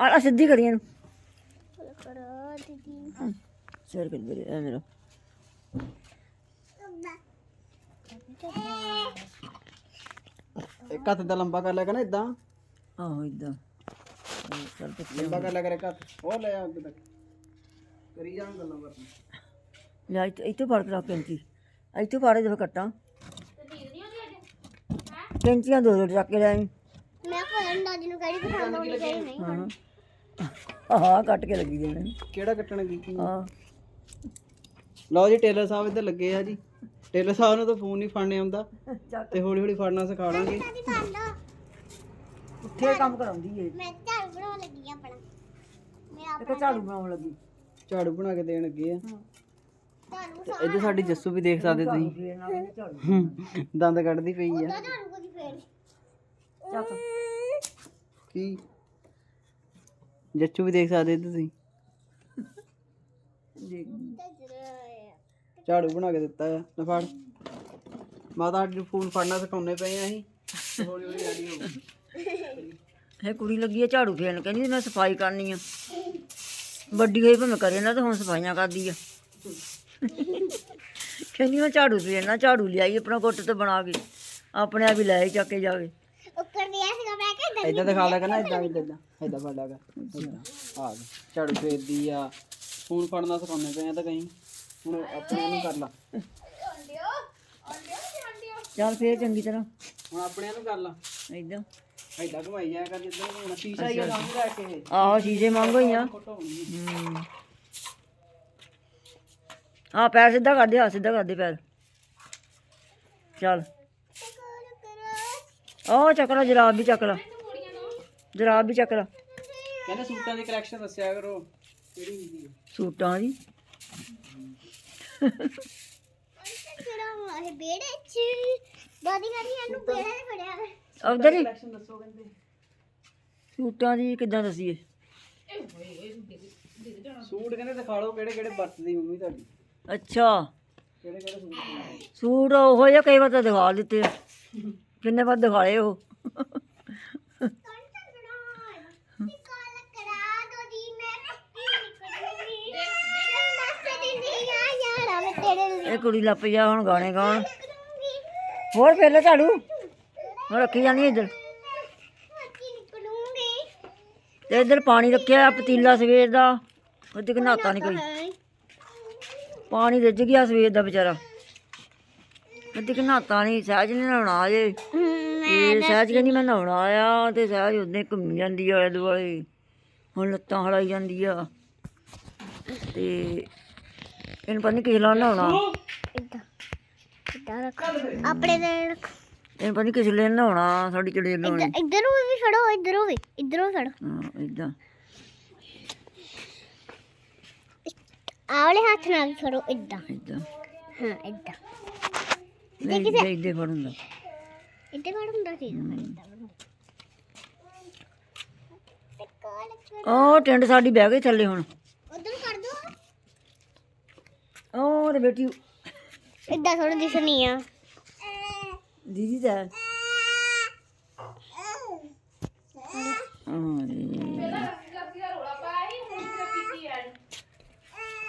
ਆ ਆ ਸਿੱਧੀ ਕਰੀ ਇਹਨੂੰ ਕਰੋ ਦੀਦੀ ਸਿਰ ਕਰ ਮੇਰੇ ਐ ਮੇਰਾ ਇੱਕ ਹੱਥ ਦਾ ਲੰਬਾ ਕਰ ਲਿਆ ਕਰ ਨਾ ਇਦਾਂ ਆਹੋ ਇਦਾਂ ਚੱਲ ਤੇ ਲੰਬਾ ਕਰ ਲਿਆ ਕਰ ਇੱਕ ਹੱਥ ਉਹ ਲੈ ਆ ਅੱਗੇ ਤੱਕ। ਕਰੀ ਜਾਣ ਗੱਲਾਂ ਬਾਤਾਂ। ਲੈ ਇੱਥੇ ਫੜ ਕੇ ਰੱਖ ਕੈਂਚੀ ਇੱਥੇ ਫੜ ਜਦੋਂ ਕੱਟਾਂ। ਕੈਂਚੀਆਂ ਦੋ ਦੋ ਚੱਕ ਕੇ ਲੈ ਆਈ। ਮੈਂ ਕੋਈ ਦਾਦੀ ਨੂੰ ਕਿਹੜੀ ਪਸੰਦ ਆਉਂਦੀ ਕਿਹੜੀ ਨਹੀਂ। ਹਾਂ। ਆਹ ਕੱਟ ਕੇ ਲੱਗੀ ਦੇਣੇ ਕਿਹੜਾ ਕੱਟਣਗੀ ਹਾਂ ਲਓ ਜੀ ਟੇਲਰ ਸਾਹਿਬ ਇੱਧਰ ਲੱਗੇ ਆ ਜੀ। ਟੇਲਰ ਸਾਹਿਬ ਨੂੰ ਤਾਂ ਫੋਨ ਨਹੀਂ ਫੜਨੇ ਆਉਂਦਾ। ਤੇ ਹੌਲੀ ਹੌਲੀ ਫੜਨਾ ਦਾਦੀ ਫੜ ਲਓ। ਉੱਥੇ ਕੰਮ ਕਰਾਉਂਦੀ ਏ। ਮੈਂ ਝਾੜੂ ਬਣਾਉਣ ਲੱਗੀ ਆਂ ਆਪਣਾ। ਮੈਂ ਇੱਕ ਝਾੜੂ ਬਣਾਉਣ ਲੱਗੀ। ਝਾੜੂ ਬਣਾ ਕੇ ਦੇਣ ਲੱਗੇ ਆ। ਝਾੜੂ ਤੇ ਇੱਧਰ ਸਾਡੀ ਜੱਸੂ ਵੀ ਦੇਖ ਸਕਦੇ ਤੁਸੀਂ। ਝਾੜੂ ਦੰਦ ਕੱਢਦੀ ਪਈ ਆ। ਝਾੜੂ ਕੋਈ ਫੇਰ ਚੱਕ ਕੀ ਜੱਚੂ ਵੀ ਦੇਖ ਸਕਦੇ ਤੁਸੀਂ ਦੇਖ ਝਾੜੂ ਬਣਾ ਕੇ ਦਿੱਤਾ ਆ ਲੈ ਫੜ ਮਾਤਾ ਅੱਜ ਫੋਨ ਫੜਨਾ ਸਿਖਾਉਣੇ ਪਏ ਆ ਅਸੀਂ ਤੇ ਹੌਲੀ ਹੌਲੀ ਰੈਡੀ ਹੋ ਗਈ ਇਹ ਕੁੜੀ ਲੱਗੀ ਹੈ ਝਾੜੂ ਫੇਰਨ ਕਹਿੰਦੀ ਮੈਂ ਸਫ਼ਾਈ ਕਰਨੀ ਆ ਵੱਡੀ ਹੋਈ ਭਾਵੇਂ ਕਰੇ ਨਾ ਤੇ ਹੁਣ ਸਫਾਈਆਂ ਕਰਦੀ ਆ ਕਹਿੰਦੀ ਮੈਂ ਝਾੜੂ ਫੇਰਨਾ ਝਾੜੂ ਲਿਆਈ ਆਪਣਾ ਗੁੱਟ ਤੇ ਬਣਾ ਕੇ ਆਪਣੇ ਆਪ ਹੀ ਲੈ ਆਈ ਚੱਕ ਕੇ ਜਾਵੇ ਉੱਕਰ ਦਿਆ ਸੀਗਾ ਮੈਂ ਕਿਹਾ ਇਦਾਂ ਦਿਖਾ ਲਿਆ ਕਰਨਾ ਇਦਾਂ ਇਦਾਂ ਇਦਾਂ ਫੜ ਲਿਆ ਕਰ। ਏਦਾਂ। ਆ ਗਈ ਝਾੜੂ ਫੇਰਦੀ ਆ। ਫੋਨ ਫੜਨਾ ਸਿਖਾਉਣੇ ਪਏ ਆ ਤਾਂ ਕਹੀਂ। ਹੁਣ ਆਪਣੇ ਨੂੰ ਕਰ ਲਾ। ਚੱਲ ਫੇਰ ਚੰਗੀ ਤਰ੍ਹਾਂ। ਹੁਣ ਆਪਣੇ ਨੂੰ ਕਰ ਲਾ। ਇਦਾਂ ਇਦਾਂ ਘੁਮਾਈ ਜਾਇਆ ਕਰ ਜਿੱਦਾਂ ਹੁਣ ਸ਼ੀਸ਼ਾ ਹੀ ਆ ਸਾਹਮਣੇ ਲੈ ਕੇ। ਆਹੋ ਸ਼ੀਸ਼ੇ ਮੰਗੋ ਹੀ ਆ। ਫੋਟੋ ਹੋਣੀ ਹੂੰ। ਆ ਪੈਰ ਸਿੱਧਾ ਕਰ ਦੇ ਆ ਸਿੱਧਾ ਕਰ ਦੇ ਪੈਰ। ਚੱਲ। ਉਹ ਚੱਕਲਾ ਜਰਾਬ ਵੀ ਚੱਕਲਾ ਜਰਾਬ ਵੀ ਚੱਕਲਾ ਕਹਿੰਦੇ ਸੂਟਾਂ ਦੀ ਕਰੈਕਸ਼ਨ ਦੱਸਿਆ ਕਰੋ ਕਿਹੜੀ ਹੁੰਦੀ ਹੈ ਸੂਟਾਂ ਦੀ। ਕਿਹੜਾ ਇਹ ਬੇੜੇ ਚ ਦਾਦੀ ਕਹਿੰਦੀ। ਇਹਨੂੰ ਬੇੜੇ ਨੇ ਫੜਿਆ ਵਾ। ਉਧਰ ਹੀ ਕਰੈਕਸ਼ਨ ਦੱਸੋ ਕਹਿੰਦੇ ਸੂਟਾਂ ਦੀ ਕਿੱਦਾਂ ਦਸੀਏ ਸੂਟ ਕਹਿੰਦੇ ਦਿਖਾ ਲਓ ਕਿਹੜੇ ਕਿਹੜੇ ਵਰਤਦੀ ਮੰਮੀ ਤੁਹਾਡੀ। ਅੱਛਾ। ਕਿਹੜੇ ਕਿਹੜੇ ਸੂਟ? ਸੂਟ ਉਹੋ ਜਿਹਾ ਕਈ ਵਾਰ ਤਾਂ ਦਿਖਾ ਦਿੱਤੇ। ਕਿੰਨੇ ਵਾਰ ਦਿਖਾਏ ਉਹ ਨਿਕਾਲ ਕਰਾ ਦੋ ਦੀ ਮੈਂ ਨਿਕਲੂੰਗੀ ਨੱਸ ਦਿੰਦੀ ਆ ਯਾਰਾ ਮੈਂ ਤੇਰੇ ਲਈ ਇਹ ਕੁੜੀ ਲੱਪ ਜਾ ਹੁਣ ਗਾਣੇ ਗਾਉਣ। ਹੋਰ ਫੇਰ ਲੈ ਝਾੜੂ। ਹੁਣ ਰੱਖੀ ਜਾਂਦੀ ਇੱਧਰ। ਤੇ ਇੱਧਰ ਪਾਣੀ ਰੱਖਿਆ ਆ ਪਤੀਲਾ ਸਵੇਰ ਦਾ। ਉਹਦੇ ਕਿ ਨਹਾਤਾ ਨਹੀਂ ਕੋਈ। ਪਾਣੀ ਰਿੱਝ ਗਿਆ ਸਵੇਰ ਦਾ ਵਿਚਾਰਾ। ਉਹਦੇ ਕਿ ਨਹਾਤਾ ਨਹੀਂ ਸਹਿਜ ਨੇ ਨਹਾਉਣਾ ਜੇ ਤੇ ਸਹਿਜ ਕਹਿੰਦੀ ਮੈਂ ਨਹਾਉਣਾ ਆ ਤੇ ਸਹਿਜ ਉਹਦੇ ਘੁੰਮੀ ਜਾਂਦੀ ਆ ਆਲੇ ਦੁਆਲੇ ਹੁਣ ਲੱਤਾਂ ਹਲਾਈ ਜਾਂਦੀ ਆ। ਤੇ ਇਹਨੂੰ ਪਤਾ ਨਹੀਂ ਕਿਸ ਨਾਲ ਨਹਾਉਣਾ ਇੱਦਾਂ ਇੱਦਾਂ ਰੱਖ। ਆਪਣੇ ਦੇ ਰੱਖ। ਇਹਨੂੰ ਪਤਾ ਨਹੀਂ ਕਿਸ ਲਈ ਨਹਾਉਣਾ ਸਾਡੀ ਚੜੇਲ ਲਾਉਣੀ ਇੱਧਰ- ਇੱਧਰੋਂ ਵੀ ਫੜੋ ਇੱਧਰੋਂ ਵੀ ਇੱਧਰੋਂ ਫੜੋ ਹਾਂ ਇਦਾਂ। ਆਹ ਵਾਲੇ ਹੱਥ ਨਾਲ ਫੜੋ ਇੱਦਾਂ। ਇਦਾਂ। ਹਾਂ ਇੱਦਾਂ। ਨਹੀਂ ਇੱਦਾਂ ਇੱਦਾਂ ਫੜੂੰਗਾ ਇੱਦਾਂ ਫੜ ਹੁੰਦਾ। ਸੀ। ਉਹ ਟਿੰਡ ਸਾਡੀ ਬਹਿ ਗਈ ਥੱਲੇ ਹੁਣ ਉਧਰ ਕਰ ਦੋ ਉਹ ਤੇ ਬੇਟੀ ਇੱਦਾਂ ਥੋੜਾ ਦਿਸਣੀ ਆ ਦੀਦੀ ਦਾ